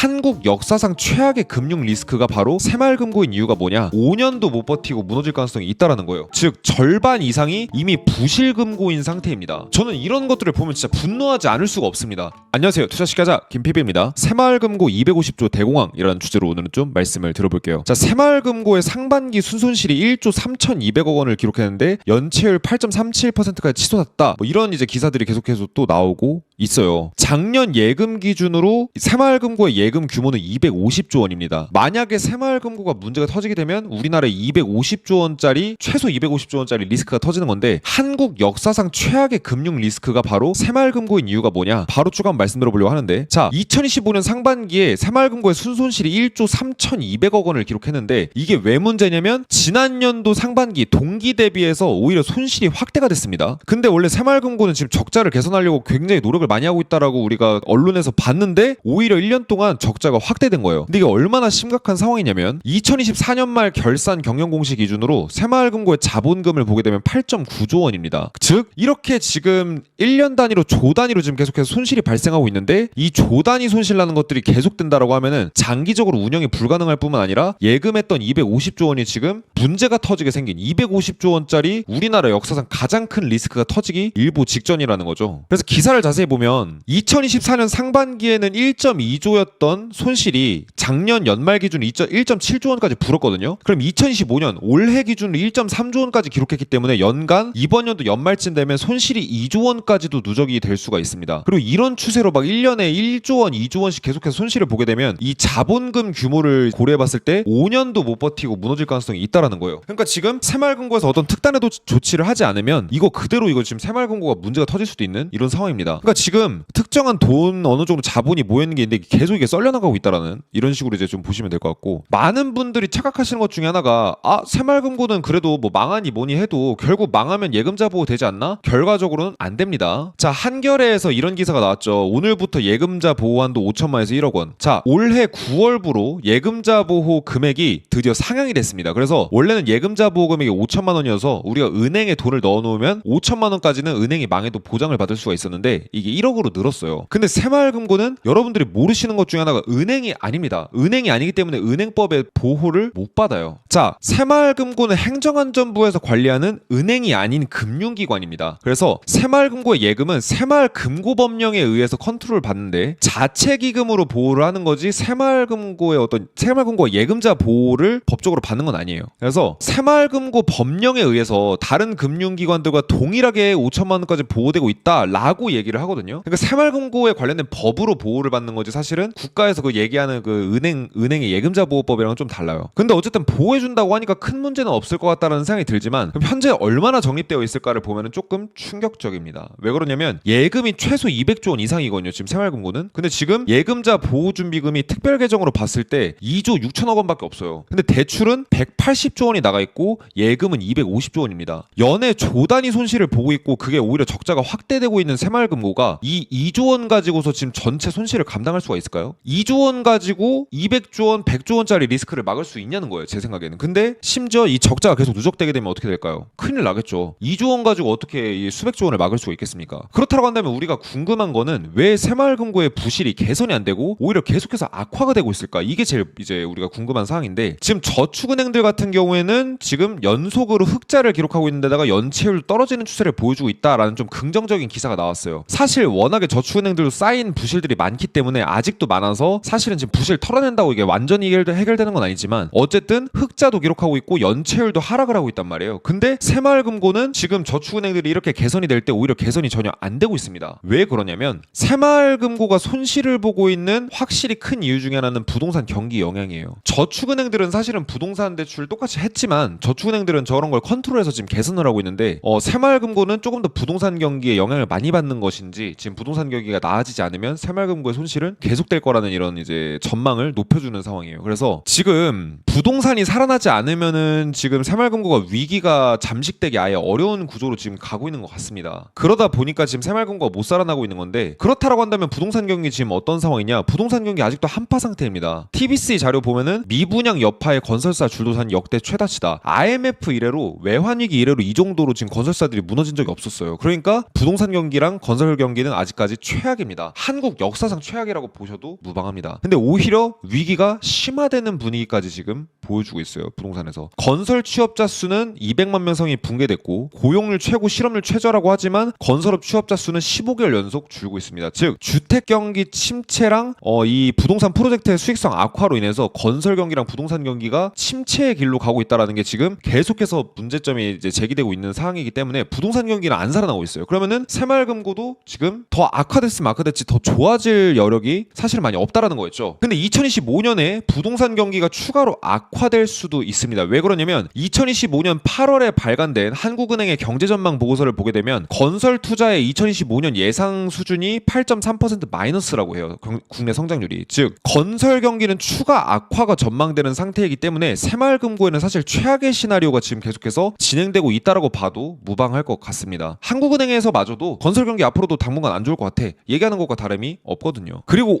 한국 역사상 최악의 금융 리스크가 바로 새마을금고인 이유가 뭐냐? 5년도 못 버티고 무너질 가능성이 있다라는 거예요. 즉 절반 이상이 이미 부실금고인 상태입니다. 저는 이런 것들을 보면 진짜 분노하지 않을 수가 없습니다. 안녕하세요. 투자시가자 김PB입니다. 새마을금고 250조 대공황이라는 주제로 오늘은 좀 말씀을 들어볼게요. 자, 새마을금고의 상반기 순손실이 1조 3,200억 원을 기록했는데 연체율 8.37%까지 치솟았다. 뭐 이런 이제 기사들이 계속해서 또 나오고 있어요. 작년 예금 기준으로 새마을금고의 예금 규모는 250조 원입니다. 만약에 새마을금고가 문제가 터지게 되면 우리나라에 250조 원짜리 최소 250조 원짜리 리스크가 터지는 건데 한국 역사상 최악의 금융 리스크가 바로 새마을금고인 이유가 뭐냐? 바로 쭉 한번 말씀드려 보려고 하는데 자 2025년 상반기에 새마을금고의 순손실이 1조 3,200억 원을 기록했는데 이게 왜 문제냐면 지난 연도 상반기 동기 대비해서 오히려 손실이 확대가 됐습니다. 근데 원래 새마을금고는 지금 적자를 개선하려고 굉장히 노력을 많이 하고 있다라고 우리가 언론에서 봤는데 오히려 1년 동안 적자가 확대된 거예요. 근데 이게 얼마나 심각한 상황이냐면 2024년 말 결산 경영 공시 기준으로 새마을금고의 자본금을 보게 되면 8.9조 원입니다. 즉 이렇게 지금 1년 단위로 조 단위로 지금 계속해서 손실이 발생하고 있는데 이 조 단위 손실 나는 것들이 계속된다라고 하면은 장기적으로 운영이 불가능할 뿐만 아니라 예금했던 250조 원이 지금 문제가 터지게 생긴 250조 원짜리 우리나라 역사상 가장 큰 리스크가 터지기 일보 직전이라는 거죠. 그래서 기사를 자세히 보면 2024년 상반기에는 1.2조였던 손실이 작년 연말 기준 1.7조 원까지 불었거든요. 그럼 2025년 올해 기준으로 1.3조 원까지 기록했기 때문에 연간 이번 연도 연말쯤 되면 손실이 2조 원까지도 누적이 될 수가 있습니다. 그리고 이런 추세로 막 1년에 1조 원, 2조 원씩 계속해서 손실을 보게 되면 이 자본금 규모를 고려해봤을 때 5년도 못 버티고 무너질 가능성이 있다라는 거예요. 그러니까 지금 새마을금고에서 어떤 특단의 도- 조치를 하지 않으면 이거 그대로 이거 지금 새마을금고가 문제가 터질 수도 있는 이런 상황입니다. 그러니까 지금 특정한 돈 어느 정도 자본이 모여 있는 게 있는데 계속 이게 썰려나가고 있다라는 이런 식으로 이제 좀 보시면 될 것 같고 많은 분들이 착각하시는 것 중에 하나가 아 새마을금고는 그래도 뭐 망하니 뭐니 해도 결국 망하면 예금자 보호 되지 않나? 결과적으로는 안 됩니다. 자 한겨레에서 이런 기사가 나왔죠. 오늘부터 예금자 보호 한도 5천만에서 1억 원. 자 올해 9월부로 예금자 보호 금액이 드디어 상향이 됐습니다. 그래서 원래는 예금자 보호 금액이 5천만 원이어서 우리가 은행에 돈을 넣어놓으면 5천만 원까지는 은행이 망해도 보장을 받을 수가 있었는데 이게 1억으로 늘었어요. 근데 새마을금고는 여러분들이 모르시는 것 중에 하나 가 은행이 아닙니다. 은행이 아니기 때문에 은행법의 보호를 못 받아요. 자, 새마을금고는 행정안전부에서 관리하는 은행이 아닌 금융기관입니다. 그래서 새마을금고의 예금은 새마을금고법령에 의해서 컨트롤을 받는데 자체 기금으로 보호를 하는 거지 새마을금고의 어떤 새마을금고 예금자 보호를 법적으로 받는 건 아니에요. 그래서 새마을금고 법령에 의해서 다른 금융기관들과 동일하게 5천만 원까지 보호되고 있다라고 얘기를 하거든요. 그러니까 새마을금고에 관련된 법으로 보호를 받는 거지 사실은 국가 에서 그 얘기하는 그 은행 은행의 예금자 보호법이랑은 좀 달라요. 근데 어쨌든 보호해 준다고 하니까 큰 문제는 없을 것 같다는 생각이 들지만 현재 얼마나 정립되어 있을까를 보면은 조금 충격적입니다. 왜 그러냐면 예금이 최소 200조 원 이상이거든요. 지금 새마을금고는. 근데 지금 예금자 보호 준비금이 특별 계정으로 봤을 때 2조 6천억 원밖에 없어요. 근데 대출은 180조 원이 나가 있고 예금은 250조 원입니다. 연애 조 단위 손실을 보고 있고 그게 오히려 적자가 확대되고 있는 새마을금고가 이 2조 원 가지고서 지금 전체 손실을 감당할 수가 있을까요? 2조 원 가지고 200조 원, 100조 원짜리 리스크를 막을 수 있냐는 거예요. 제 생각에는. 근데 심지어 이 적자가 계속 누적되게 되면 어떻게 될까요? 큰일 나겠죠. 2조 원 가지고 어떻게 이 수백조 원을 막을 수가 있겠습니까? 그렇다고 한다면 우리가 궁금한 거는 왜 새마을금고의 부실이 개선이 안 되고 오히려 계속해서 악화가 되고 있을까? 이게 제일 이제 우리가 궁금한 사항인데 지금 저축은행들 같은 경우에는 지금 연속으로 흑자를 기록하고 있는 데다가 연체율 떨어지는 추세를 보여주고 있다라는 좀 긍정적인 기사가 나왔어요. 사실 워낙에 저축은행들도 쌓인 부실들이 많기 때문에 아직도 많아 서 사실은 지금 부실 털어낸다고 이게 완전히 해결- 해결되는 건 아니지만 어쨌든 흑자도 기록하고 있고 연체율도 하락을 하고 있단 말이에요. 근데 새마을금고는 지금 저축은행들이 이렇게 개선이 될 때 오히려 개선이 전혀 안 되고 있습니다. 왜 그러냐면 새마을금고가 손실을 보고 있는 확실히 큰 이유 중에 하나는 부동산 경기 영향이에요. 저축은행들은 사실은 부동산 대출 똑같이 했지만 저축은행들은 저런 걸 컨트롤해서 지금 개선을 하고 있는데 어, 새마을금고는 조금 더 부동산 경기에 영향을 많이 받는 것인지 지금 부동산 경기가 나아지지 않으면 새마을금고의 손실은 계속될 거라 는 이런 이제 전망을 높여주는 상황이에요. 그래서 지금 부동산이 살아나지 않으면은 지금 새마을금고가 위기가 잠식되기 아예 어려운 구조로 지금 가고 있는 것 같습니다. 그러다 보니까 지금 새마을금고가 못 살아나고 있는 건데 그렇다라고 한다면 부동산 경기 지금 어떤 상황이냐? 부동산 경기 아직도 한파 상태입니다. TBC 자료 보면은 미분양 여파의 건설사 줄도산 역대 최다치다. IMF 이래로 외환 위기 이래로 이 정도로 지금 건설사들이 무너진 적이 없었어요. 그러니까 부동산 경기랑 건설 경기는 아직까지 최악입니다. 한국 역사상 최악이라고 보셔도 무방합니다. 근데 오히려 위기가 심화되는 분위기까지 지금 보여주고 있어요. 부동산에서. 건설 취업자 수는 200만 명 성이 붕괴됐고 고용률 최고 실업률 최저라고 하지만 건설업 취업자 수는 15개월 연속 줄고 있습니다. 즉 주택 경기 침체랑 어, 이 부동산 프로젝트의 수익성 악화로 인해서 건설 경기랑 부동산 경기가 침체의 길로 가고 있다라는 게 지금 계속해서 문제점이 이제 제기되고 있는 상황이기 때문에 부동산 경기는 안 살아나고 있어요. 그러면은 새마을금고도 지금 더 악화됐으면 악화됐지 더 좋아질 여력이 사실 많이 없다라는 거였죠. 근데 2025년에 부동산 경기가 추가로 악화될 수도 있습니다. 왜 그러냐면 2025년 8월에 발간된 한국은행의 경제전망 보고서를 보게 되면 건설 투자의 2025년 예상 수준이 8.3% 마이너스라고 해요. 경- 국내 성장률이. 즉 건설 경기는 추가 악화가 전망되는 상태이기 때문에 새마을금고에는 사실 최악의 시나리오가 지금 계속해서 진행되고 있다라고 봐도 무방할 것 같습니다. 한국은행에서 마저도 건설 경기 앞으로도 당분간 안 좋을 것 같아. 얘기하는 것과 다름이 없거든요. 그리고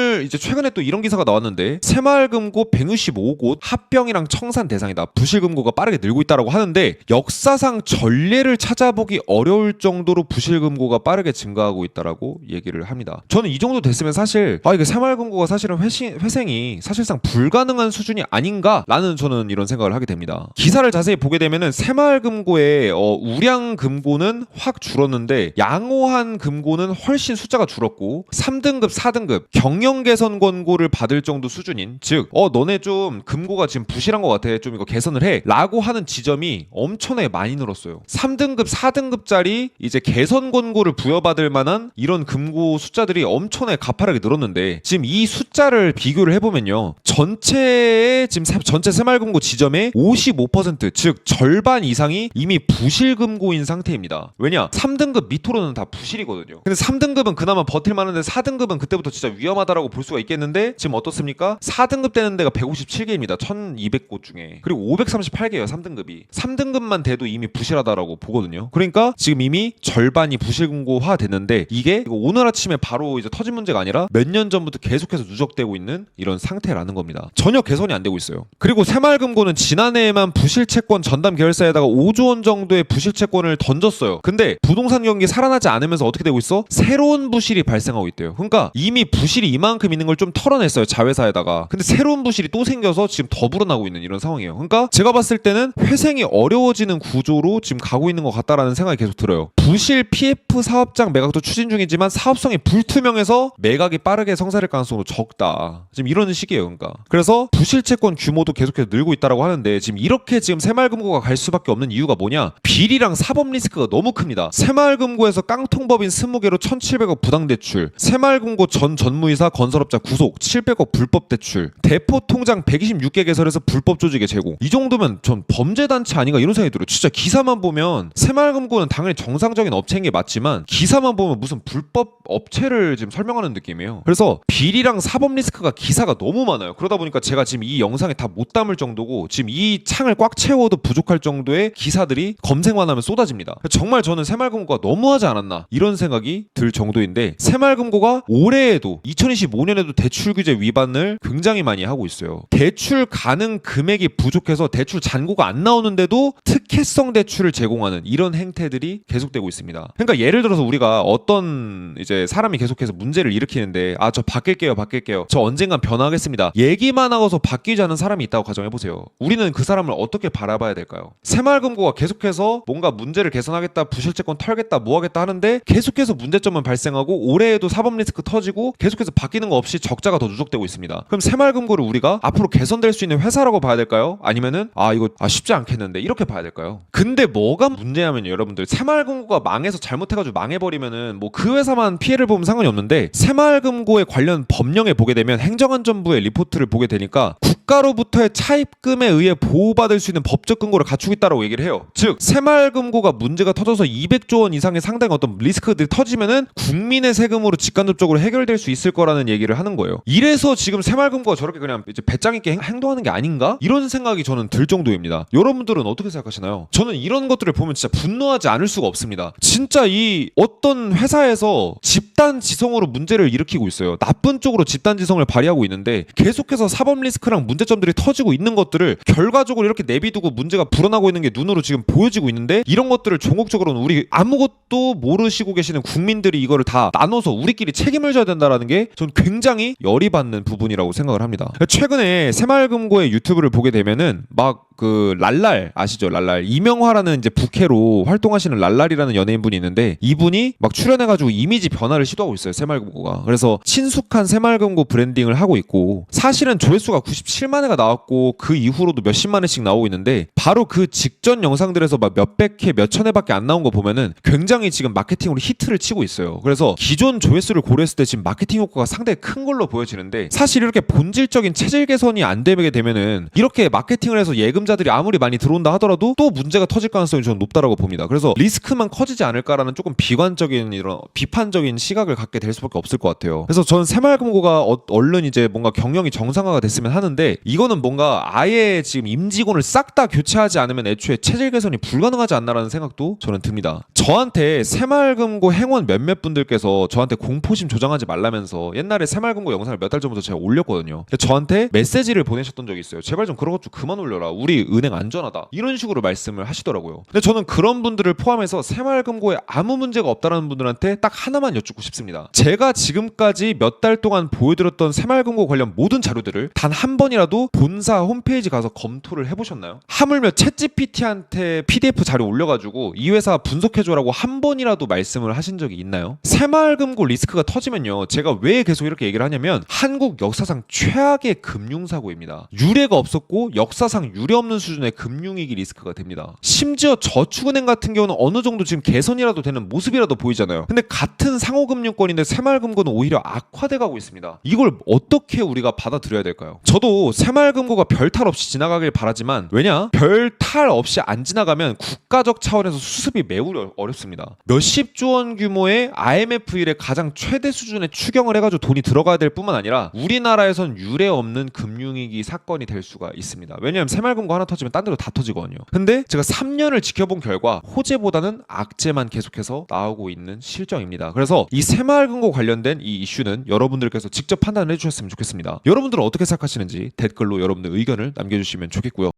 오늘 이제 최근에 또 이런 기사가 나왔는데 새마을금고 165곳 합병이랑 청산 대상이다. 부실금고가 빠르게 늘고 있다라고 하는데 역사상 전례를 찾아보기 어려울 정도로 부실금고가 빠르게 증가하고 있다라고 얘기를 합니다. 저는 이 정도 됐으면 사실 아 이게 새마을금고가 사실은 회시, 회생이 사실상 불가능한 수준이 아닌가라는 저는 이런 생각을 하게 됩니다. 기사를 자세히 보게 되면은 새마을금고의 어, 우량금고는 확 줄었는데 양호한 금고는 훨씬 숫자가 줄었고 3등급, 4등급 경영 개선 권고를 받을 정도 수준인 즉 어 너네 좀 금고가 지금 부실한 것 같아 좀 이거 개선을 해라고 하는 지점이 엄청나게 많이 늘었어요. 3등급, 4등급짜리 이제 개선 권고를 부여받을 만한 이런 금고 숫자들이 엄청나게 가파르게 늘었는데 지금 이 숫자를 비교를 해보면요 전체의 지금 세- 전체 새마을금고 지점의 55%즉 절반 이상이 이미 부실금고인 상태입니다. 왜냐 3등급 밑으로는 다 부실이거든요. 근데 3등급은 그나마 버틸 만한데 4등급은 그때부터 진짜 위험하다라고 볼 수가 있겠는데 지금 어떻습니까? 4등급 되는 데가 157개입니다. 1200곳 중에 그리고 538개예요 3등급이 3등급만 돼도 이미 부실하다라고 보거든요. 그러니까 지금 이미 절반이 부실금고화 됐는데 이게 오늘 아침에 바로 이제 터진 문제가 아니라 몇 년 전부터 계속해서 누적되고 있는 이런 상태라는 겁니다. 전혀 개선이 안 되고 있어요. 그리고 새마을금고는 지난해에만 부실채권 전담 계열사에다가 5조 원 정도의 부실채권을 던졌어요. 근데 부동산 경기 살아나지 않으면서 어떻게 되고 있어? 새로운 부실이 발생하고 있대요. 그러니까 이미 부실이 이만 큼 있는 걸 좀 털어냈어요. 자회사에다가. 근데 새로운 부실이 또 생겨서 지금 더 불어나고 있는 이런 상황이에요. 그러니까 제가 봤을 때는 회생이 어려워지는 구조로 지금 가고 있는 것 같다라는 생각이 계속 들어요. 부실 PF 사업장 매각도 추진 중이지만 사업성이 불투명해서 매각이 빠르게 성사될 가능성도 적다. 지금 이런 시기예요, 그러니까. 그래서 부실 채권 규모도 계속해서 늘고 있다라고 하는데 지금 이렇게 지금 새마을금고가 갈 수밖에 없는 이유가 뭐냐? 비리랑 사법 리스크가 너무 큽니다. 새마을금고에서 깡통법인 20개로 1,700억 부당 대출, 새마을금고 전 전무이사 건설업자 구속 700억 불법 대출, 대포 통장 126개 개설해서 불법 조직의 제공. 이 정도면 전 범죄 단체 아닌가 이런 생각이 들어요. 진짜 기사만 보면 새마을금고는 당연히 정상적인 업체인 게 맞지만 기사만 보면 무슨 불법 업체를 지금 설명하는 느낌이에요. 그래서 비리랑 사법 리스크가 기사가 너무 많아요. 그러다 보니까 제가 지금 이 영상에 다 못 담을 정도고 지금 이 창을 꽉 채워도 부족할 정도의 기사들이 검색만 하면 쏟아집니다. 정말 저는 새마을금고가 너무하지 않았나 이런 생각이 들 정도인데 새마을금고가 올해에도 2025년에도 대출 규제 위반을 굉장히 많이 하고 있어요. 대출 가능 금액이 부족해서 대출 잔고가 안 나오는데도 특혜성 대출을 제공하는 이런 행태들이 계속되고 있습니다. 그러니까 예를 들어서 우리가 어떤 이제 사람이 계속해서 문제를 일으키는데 아 저 바뀔게요 바뀔게요 저 언젠간 변화하겠습니다 얘기만 하고서 바뀌지 않은 사람이 있다고 가정해 보세요 우리는 그 사람을 어떻게 바라봐야 될까요 새마을금고가 계속해서 뭔가 문제를 개선하겠다 부실채권 털겠다 뭐하겠다 하는데 계속해서 문제점은 발생하고 올해에도 사법 리스크 터지고 계속해서 바 뀌는 거 없이 적자가 더 누적되고 있습니다. 그럼 새마을금고를 우리가 앞으로 개선될 수 있는 회사라고 봐야 될까요? 아니면은 아 이거 아 쉽지 않겠는데 이렇게 봐야 될까요? 근데 뭐가 문제냐면 여러분들. 새마을금고가 망해서 잘못해가지고 망해버리면은 뭐 그 회사만 피해를 보면 상관이 없는데 새마을금고에 관련 법령에 보게 되면 행정안전부의 리포트를 보게 되니까 국가로부터의 차입금에 의해 보호받을 수 있는 법적 근거를 갖추고 있다고 얘기를 해요. 즉 새마을금고가 문제가 터져서 200조 원 이상의 상당히 어떤 리스크들이 터지면은 국민의 세금으로 직간접적으로 해결될 수 있을 거라는 얘기를 하는 거예요. 이래서 지금 새마을금고가 저렇게 그냥 이제 배짱 있게 행- 행동하는 게 아닌가? 이런 생각이 저는 들 정도입니다. 여러분들은 어떻게 생각하시나요? 저는 이런 것들을 보면 진짜 분노하지 않을 수가 없습니다. 진짜 이 어떤 회사에서 집단 지성으로 문제를 일으키고 있어요. 나쁜 쪽으로 집단 지성을 발휘하고 있는데 계속해서 사법 리스크랑 문제 점들이 터지고 있는 것들을 결과적으로 이렇게 내비두고 문제가 불어나고 있는 게 눈으로 지금 보여지고 있는데 이런 것들을 종국적으로는 우리 아무것도 모르시고 계시는 국민들이 이거를 다 나눠서 우리끼리 책임을 져야 된다라는 게 전 굉장히 열이 받는 부분이라고 생각을 합니다. 최근에 새마을금고의 유튜브를 보게 되면은 막 그 랄랄 아시죠? 랄랄. 이명화라는 이제 부캐로 활동하시는 랄랄이라는 연예인분이 있는데 이분이 막 출연해가지고 이미지 변화를 시도하고 있어요 새마을금고가. 그래서 친숙한 새마을금고 브랜딩을 하고 있고 사실은 조회수가 97만 회가 나왔고 그 이후로도 몇십만 회씩 나오고 있는데 바로 그 직전 영상들에서 막 몇백 회 몇천 회밖에 안 나온 거 보면은 굉장히 지금 마케팅으로 히트를 치고 있어요. 그래서 기존 조회수를 고려했을 때 지금 마케팅 효과가 상당히 큰 걸로 보여지는데 사실 이렇게 본질적인 체질 개선이 안 되게 되면은 이렇게 마케팅을 해서 예금 자들이 아무리 많이 들어온다 하더라도 또 문제가 터질 가능성이 저는 높다라고 봅니다. 그래서 리스크만 커지지 않을까라는 조금 비관적인 이런 비판적인 시각을 갖게 될 수밖에 없을 것 같아요. 그래서 저는 새마을금고가 어- 얼른 이제 뭔가 경영이 정상화가 됐으면 하는데 이거는 뭔가 아예 지금 임직원을 싹 다 교체하지 않으면 애초에 체질 개선이 불가능하지 않나라는 생각도 저는 듭니다. 저한테 새마을금고 행원 몇몇 분들께서 저한테 공포심 조장하지 말라면서 옛날에 새마을금고 영상을 몇 달 전부터 제가 올렸거든요. 근데 저한테 메시지를 보내셨던 적이 있어요. 제발 좀 그런 것 좀 그만 올려라. 우리 은행 안전하다. 이런 식으로 말씀을 하시더라고요. 근데 저는 그런 분들을 포함해서 새마을금고에 아무 문제가 없다라는 분들한테 딱 하나만 여쭙고 싶습니다. 제가 지금까지 몇 달 동안 보여드렸던 새마을금고 관련 모든 자료들을 단 한 번이라도 본사 홈페이지 가서 검토를 해보셨나요? 하물며 챗GPT한테 PDF 자료 올려가지고 이 회사 분석해줘라고 한 번이라도 말씀을 하신 적이 있나요? 새마을금고 리스크가 터지면요. 제가 왜 계속 이렇게 얘기를 하냐면 한국 역사상 최악의 금융사고입니다. 유례가 없었고 역사상 유례 없는 수준의 금융위기 리스크가 됩니다. 심지어 저축은행 같은 경우는 어느 정도 지금 개선이라도 되는 모습이라도 보이잖아요. 근데 같은 상호금융권인데 새마을금고는 오히려 악화돼 가고 있습니다. 이걸 어떻게 우리가 받아들여야 될까요? 저도 새마을금고가 별 탈 없이 지나가길 바라지만 왜냐? 별 탈 없이 안 지나가면 국가적 차원에서 수습이 매우 어려- 어렵습니다. 몇십 조 원 규모의 IMF 일의 가장 최대 수준의 추경을 해가지고 돈이 들어가야 될 뿐만 아니라 우리나라에선 유례 없는 금융위기 사건이 될 수가 있습니다. 왜냐하면 새마을금고 하나 터지면 딴 데로 다 터지거든요. 근데 제가 3년을 지켜본 결과 호재보다는 악재만 계속해서 나오고 있는 실정입니다. 그래서 이 새마을금고 관련된 이 이슈는 여러분들께서 직접 판단을 해주셨으면 좋겠습니다. 여러분들은 어떻게 생각하시는지 댓글로 여러분들 의견을 남겨주시면 좋겠고요.